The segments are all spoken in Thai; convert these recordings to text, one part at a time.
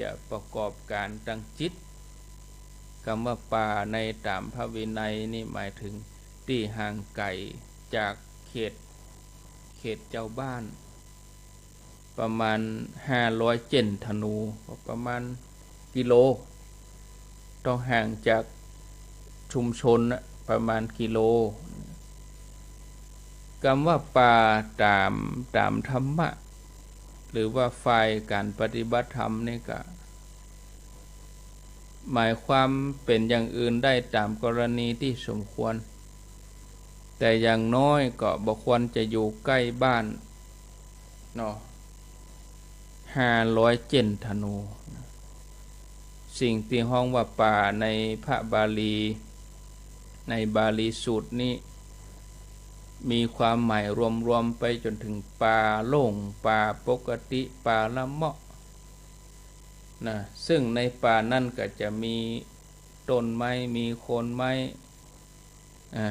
จะประกอบการตั้งจิตคำว่าป่าในตามพระวินัยนี่หมายถึงที่ห่างไกลจากเขตเขตเจ้าบ้าน ประมาณห้าร้อยเจนธนูประมาณกิโล ต้องห่างจากชุมชนประมาณกิโลคำว่าป่าตามตามธรรมะ หรือว่าฝ่ายการปฏิบัติธรรมนี่ก็หมายความเป็นอย่างอื่นได้ตามกรณีที่สมควร แต่อย่างน้อยก็บอควรจะอยู่ใกล้บ้านเนาะห้าร้อยเจนธนู สิ่งที่ห้องว่าป่าในพระบาลี ในบาลีสูตรนี้ มีความหมายรวมๆไปจนถึงป่าโล่งป่าปกติป่าละเมาะนะซึ่งในป่านั่นก็จะมีต้นไม้มีโคนไม้อ่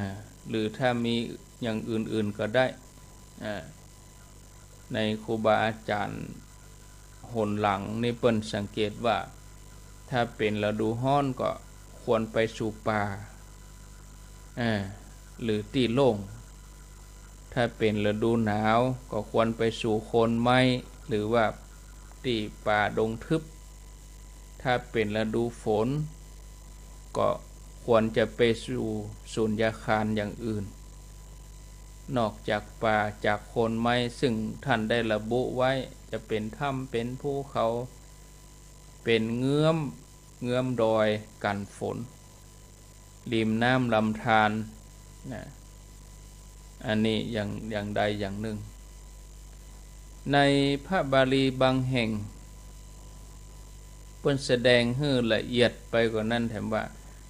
หรือถ้ามีอย่างอื่นๆก็ได้ ในครูบาอาจารย์หนหลังนี่เปิ้นสังเกตว่า ถ้าเป็นฤดูห้อนก็ควรไปสู่ป่าอ่าหรือตีโล่ง ถ้าเป็นฤดูหนาวก็ควรไปสู่โคนไม้ หรือว่าตีป่าดงทึบ ถ้าเป็นฤดูฝน ก็ควรจะไปสู่สุญญาคารอย่างอื่น นอกจากป่าจากโคนไม้ซึ่งท่านได้ระบุไว้จะเป็นถ้ำเป็นภูเขา เป็นเงื้อมเงื้อมดอยกันฝน ริมน้ำลำธารนะ อันนี้อย่างอย่างใดอย่างหนึ่ง ในพระบาลีบางแห่งเพิ่นแสดงให้ละเอียดไปกว่านั้นแถมว่า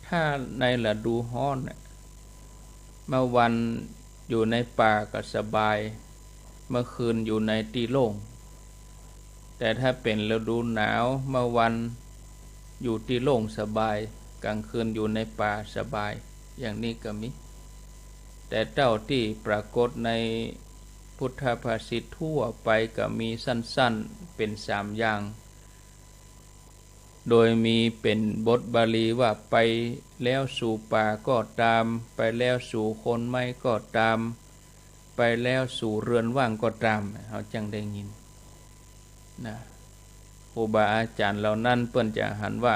ถ้าในฤดูฮ้อนเมื่อวันอยู่ในป่าก็สบาย เมื่อคืนอยู่ในตีโล่ง แต่ถ้าเป็นฤดูหนาวเมื่อวันอยู่ที่โล่งสบาย กลางคืนอยู่ในป่าสบาย อย่างนี้ก็มี แต่เจ้าที่ปรากฏในพุทธภาษิตทั่วไปก็มีสั้นๆเป็นสามอย่าง โดยมีเป็นบทบาลีว่าไปแล้วสู่ป่าก็ตาม ไปแล้วสู่คนไม่ก็ตาม ไปแล้วสู่เรือนว่างก็ตามเขาจังได้ยินนะครูบาอาจารย์เหล่านั้นเปิ้นจะหันว่า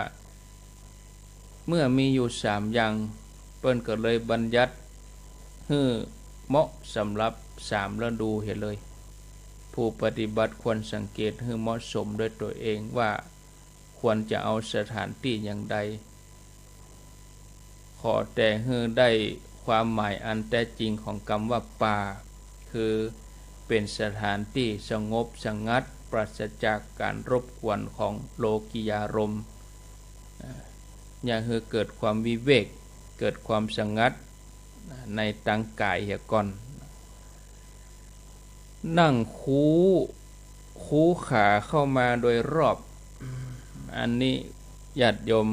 เมื่อมีอยู่สามอย่าง เปิ้นก็เลยบัญญัติ ฮือเหมาะสำหรับสามฤดูเห็นเลย ผู้ปฏิบัติควรสังเกตให้เหมาะสมด้วยตัวเองว่าควรจะเอาสถานที่อย่างใด ขอแต่เฮือได้ความหมายอันแท้จริงของคำว่าป่า คือเป็นสถานที่สงบสงัดปราศจากการรบกวนของโลกิยารมอย่าเฮือเกิดความวิเวก เกิดความสงัด ในตังกายเหียก่อน นั่งคูคูขาเข้ามาโดยรอบ อันนี้ญาติโยม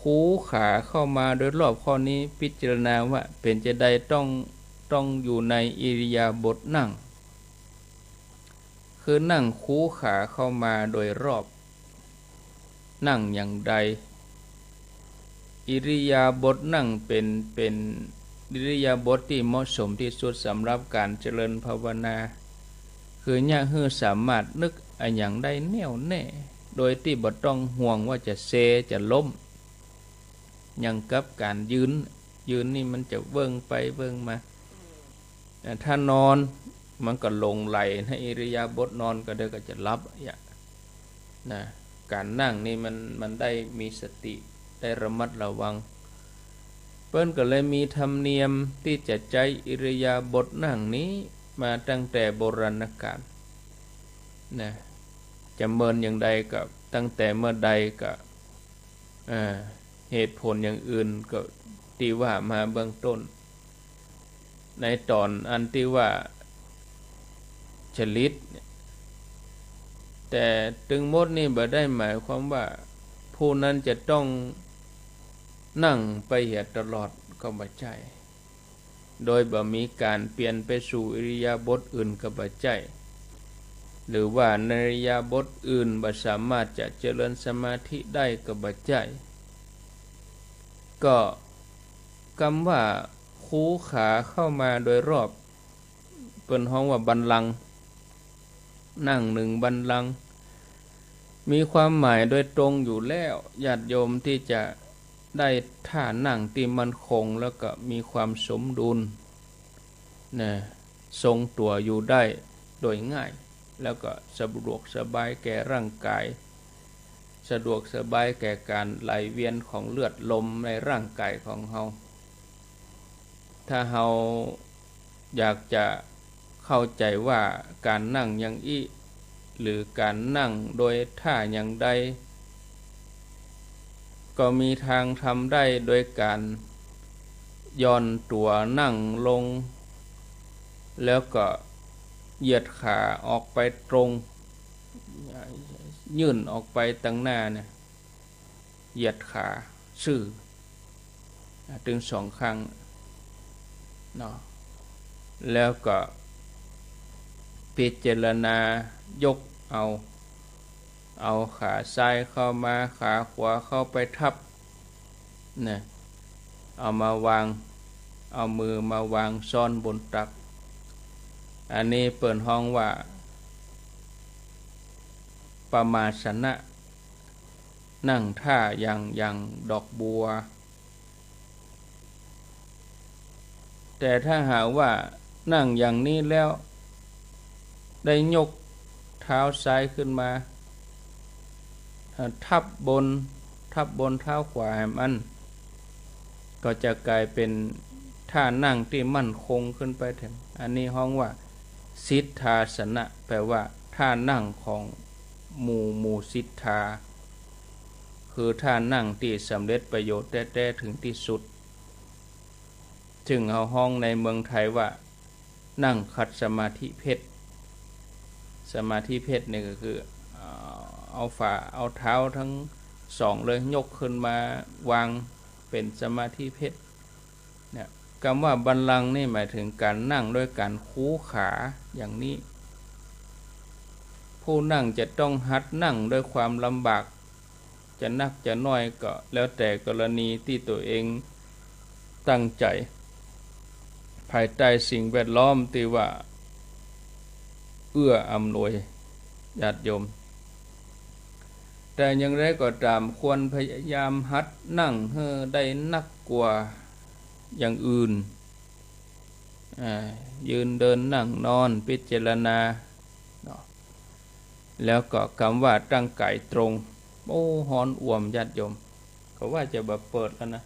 คูขาเข้ามาโดยรอบข้อนี้พิจารณาว่าเป็นจะได้ต้องต้องอยู่ในอิริยาบถนั่ง คือนั่งคูขาเข้ามาโดยรอบ นั่งอย่างใด อิริยาบถนั่งเป็นเป็นอิริยาบถที่เหมาะสมที่สุดสำหรับการเจริญภาวนา คือเนี่ยคือสามารถนึกอันอย่างได้แน่วแน่ โดยที่บ่ต้องห่วงว่าจะเซจะล้มยังกับการยืน ยืนนี่มันจะเบิ่งไปเบิ่งมาถ้านอนมันก็ลงไหลในอิริยาบถนอนก็เดี๋ยวก็จะรับอย่างนะการนั่งนี่มันมันได้มีสติ ได้ระมัดระวัง เปิ้นก็เลยมีธรรมเนียมที่จะใจอิริยาบถนั่งนี้มาตั้งแต่โบราณกาลนะจะเมินอย่างใดกับตั้งแต่เมื่อใดกับเหตุผลอย่างอื่นก็ตีว่ามาเบื้องต้น ในตอนอันที่ว่าฉลิตแต่ตึงมดนี่บ่ได้หมายความว่า ผู้นั้นจะต้อง นั่งไปเหตุตลอดก็บ่ใช่โดยบ่มีการเปลี่ยนไปสู่อิริยาบถอื่นก็บ่ใช่หรือว่าในอริยาบทอื่นบ่สามารถจะเจริญสมาธิได้ก็บ่ใจ ก็คำว่าคูขาเข้ามาโดยรอบ เป็นห้องว่าบันลัง นั่งหนึ่งบันลัง มีความหมายโดยตรงอยู่แล้วญาติโยมที่จะ ได้ท่านั่งที่มันคงแล้วก็มีความสมดุลนะทรงตัวอยู่ได้โดยง่าย แล้วก็สะดวกสบายแก่ร่างกาย สะดวกสบายแก่การไหลเวียนของเลือดลมในร่างกายของเฮาถ้าเฮาอยากจะเข้าใจว่าการนั่งย่างอี้หรือการนั่งโดยท่าอย่างใด ก็มีทางทำได้โดยการย่อนตัวนั่งลง แล้วก็เหยียดขาออกไปตรง ยื่นออกไปตั้งหน้าเนี่ยเหยียดขาซื่อถึงสองครั้งเนาะแล้วก็พิจารณายกเอา เอาขาซ้ายเข้ามาขาขวาเข้าไปทับเนี่ยเอามาวาง เอามือมาวางซ่อนบนตัก อันนี้เปิดห้องว่าประมาสนะ นั่งท่าอย่างอย่างดอกบัว แต่ถ้าหาว่านั่งอย่างนี้แล้ว ได้ยกเท้าซ้ายขึ้นมา ทับบนทับบนเท้าขวาให้มันก็จะกลายเป็นท่านั่งที่มั่นคงขึ้นไปถึง อันนี้ห้องว่าสิทธาสนะ แปลว่าท่านั่งของหมู่หมู่สิทธา คือท่านั่งที่สำเร็จประโยชน์แท้ๆถึงที่สุด จึงเอาห้องในเมืองไทยว่า นั่งขัดสมาธิเพชรสมาธิเพชรนี่ก็คือ เอาฝ่าเอาเท้าทั้งสองเลยยกขึ้นมาวางเป็นสมาธิเพชรเนี่ยคำว่าบันลังนี่หมายถึงการนั่งด้วยการคูขาอย่างนี้ ผู้นั่งจะต้องหัดนั่งด้วยความลำบาก จะนักจะน้อยก็แล้วแต่กรณีที่ตัวเองตั้งใจ ภายใต้สิ่งแวดล้อมที่ว่า เอื้ออำนวยญาติโยม แต่อย่างไรก็ตามควรพยายามหัดนั่งเฮ้ได้นักกว่าอย่างอื่น ยืนเดินนั่งนอนพิจารณา แล้วก็คำว่าตั้งกายตรง โอ้หอนอ่วมญาติโยมเขาว่าจะแบบเปิดแล้วนะ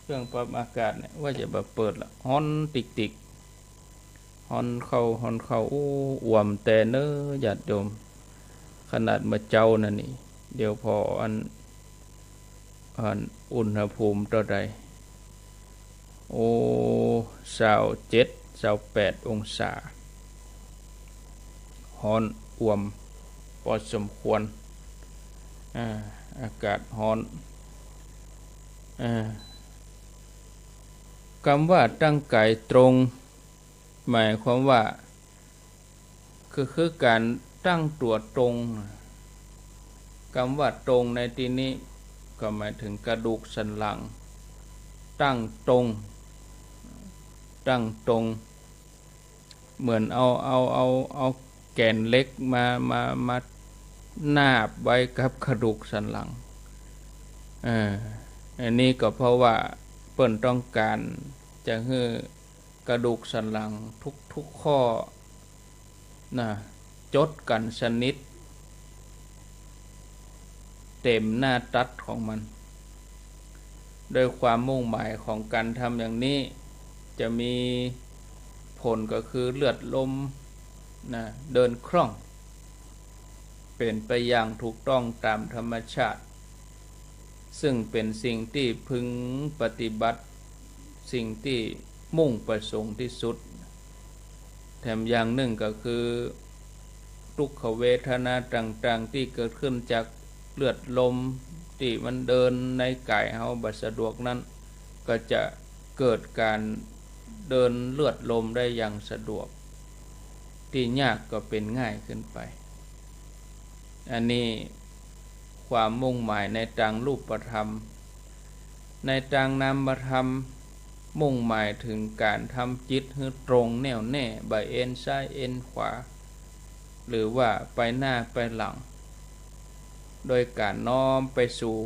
เครื่องปรับอากาศเนี่ยว่าจะแบบเปิดละฮอนติกติกฮอนเข้าฮอนเข้าโอ้อ่วมแต่เนื้อญาติโยม ขนาดมาเจ้านั่นนี่ เดี๋ยวพออันอันอุณหภูมิต่อใดโอ้สาวเจ็ดสาวแปดองศาฮอนอ่วมพอสมควรอาอากาศฮอนอคำว่าตั้งกายตรง หมายความว่า คือคือการ ตั้งตัวตรงคำว่าตรงในที่นี้ก็หมายถึงกระดูกสันหลัง ตั้งตรง ตั้งตรง เหมือนเอาเอาเอาเอาแกนเล็กมามามานาบไว้กับกระดูกสันหลังอ่าอันนี้ก็เพราะว่าเปิ่นต้องการจะให้กระดูกสันหลังทุกทุกข้อนะ จดกันสนิท เต็มหน้าตัดของมันโดยความมุ่งหมายของการทำอย่างนี้ จะมีผลก็คือเลือดลมนะเดินคล่อง เป็นไปอย่างถูกต้องตามธรรมชาติ ซึ่งเป็นสิ่งที่พึงปฏิบัติสิ่งที่มุ่งประสงค์ที่สุด แถมอย่างหนึ่งก็คือ ทุกขเวทนาต่างๆ ที่เกิดขึ้นจากเลือดลมที่มันเดินในกายเฮาบัสะดวกนั้น ก็จะเกิดการเดินเลือดลมได้อย่างสะดวก ที่ยากก็เป็นง่ายขึ้นไป อันนี้ความมุ่งหมายในทางรูปธรรม ในทางนามธรรม มุ่งหมายถึงการทำจิตให้ตรงแน่วแน่ใบเอ็นซ้ายเอ็นขวา หรือว่าไปหน้าไปหลัง โดยการน้อมไปสู่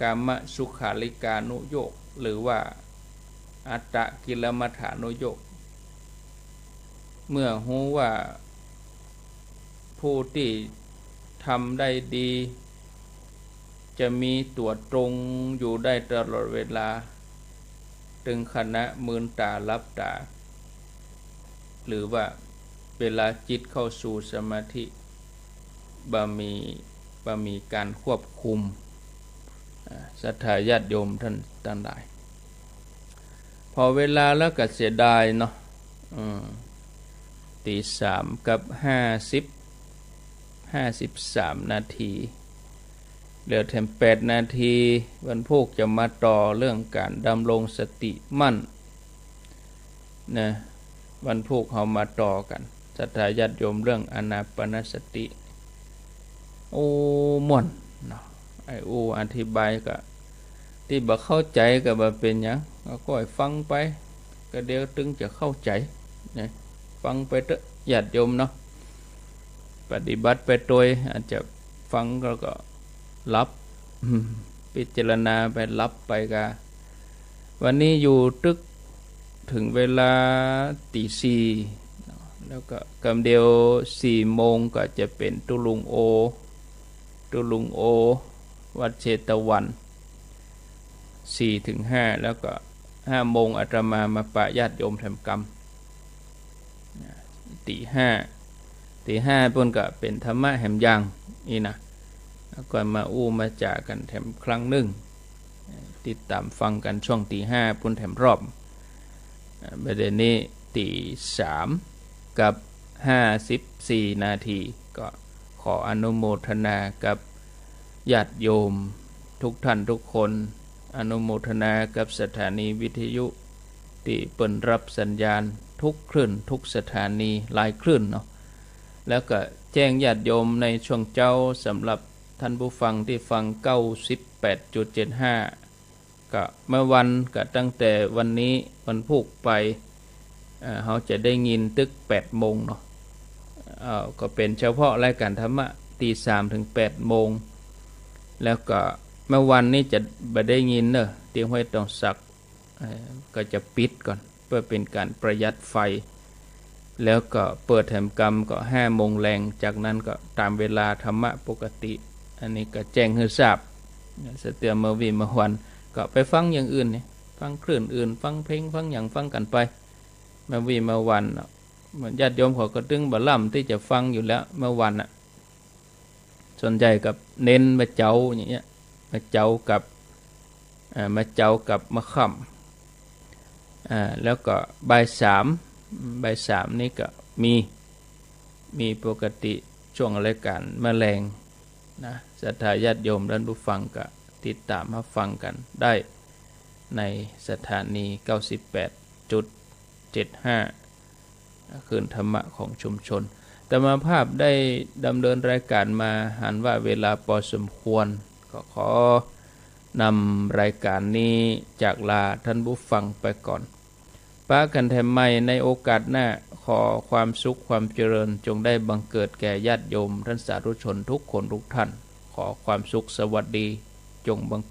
กามสุขาริกานุโยกหรือว่าอัตตะกิลมัฐานุโยกเมื่อหูว่าผู้ที่ทำได้ดี จะมีตัวตรงอยู่ได้ตลอดเวลา ถึงขณะมืนตาลับตา หรือว่า เวลาจิตเข้าสู่สมาธิบะมีบะมีการควบคุมศรัทธาญาติโยมท่านตั้งหลายพอเวลาแล้วก็เสียดายเนาะตีสามกับห้าสิบห้าสิบสามนาทีเหลือแถมแปดนาที วันพวกจะมาต่อเรื่องการดำรงสติมั่นนะวันพวกเขามาต่อกัน สัทธาญาติโยมเรื่องอนาปนสติ โอ้ม่วนเนาะไออูอธิบายก็ที่บ่เข้าใจก็บ่เป็นยังก็ค่อยฟังไป ก็เดี๋ยวตึงจะเข้าใจนะฟังไปเถอะญาติโยมเนาะปฏิบัติไปโดยอาจจะฟังแล้วก็รับพิจารณาไปรับไปกาวันนี้อยู่ตึกถึงเวลาตีสี่ แล้วก็กำเดียวสี่โมงก็จะเป็นตุลุงโอ ตุลุงโอ วัดเชตวันสี่ถึงห้าแล้วก็ห้าโมงอาตมามาปะญาติโยมทำกรรมตีห้าตีห้าพิ่นก็เป็นธรรมะแหมยังนี่นะแล้วก็มาอู้มาจ่ากันแถมครั้งหนึ่งติดตามฟังกันช่วงตีห้าพุ่นแถมรอบประเด็นนี้ตีสาม กับห้าสิบสี่นาที ก็ขออนุโมทนากับญาติโยม ทุกท่านทุกคน อนุโมทนากับสถานีวิทยุที่เปิดรับสัญญาณทุกคลื่นทุกสถานีหลายคลื่นเนาะแล้วก็แจ้งญาติโยมในช่วงเจ้าสำหรับท่านผู้ฟังที่ฟัง 98.75 ก็เมื่อวันก็ตั้งแต่วันนี้วันพุกไป เขาจะได้ยินตึก8โมงเนาะก็เป็นเฉพาะรายการธรรมะตีสามถึง8โมง แล้วก็เมื่อวันนี้จะบ่ได้ยินเนอะเตียงห้อยตองสักก็จะปิดก่อนเพื่อเป็นการประหยัดไฟ แล้วก็เปิดแถมกรรมก็ห้าโมงแรงจากนั้นก็ตามเวลาธรรมะปกติ อันนี้ก็แจ้งให้ทราบสเตียมเมวีมื่อวันก็ไปฟังอย่างอื่นเนี่ยฟังคลื่นอื่น ฟังเพลงฟังอย่างฟังกันไป เมื่อวีเมื่อวันเหมือนญาติโยมเขาก็ตึงบะล่ำที่จะฟังอยู่แล้วเมื่อวันอะสนใจกับเน้นมาเจ้าอย่างเงี้ยมาเจ้ากับมาเจ้ากับมะขำแล้วก็ใบสามใบสามนี่ก็มีมีปกติช่วงรายการแมลงนะศรัทธาญาติโยมท่านผู้ฟังก็ติดตามมาฟังกันได้ในสถานี 75คืนธรรมะของชุมชนแต่มาภาพได้ดำเนินรายการมาหันว่าเวลาพอสมควร ก็ขอนำรายการนี้จากลาท่านผู้ฟังไปก่อนป้ากันแถมใหม่ในโอกาสหน้าขอความสุขความเจริญจงได้บังเกิดแก่ญาติโยมท่านสาธุชนทุกคนทุกท่าน ขอความสุขสวัสดีจงบังเกิด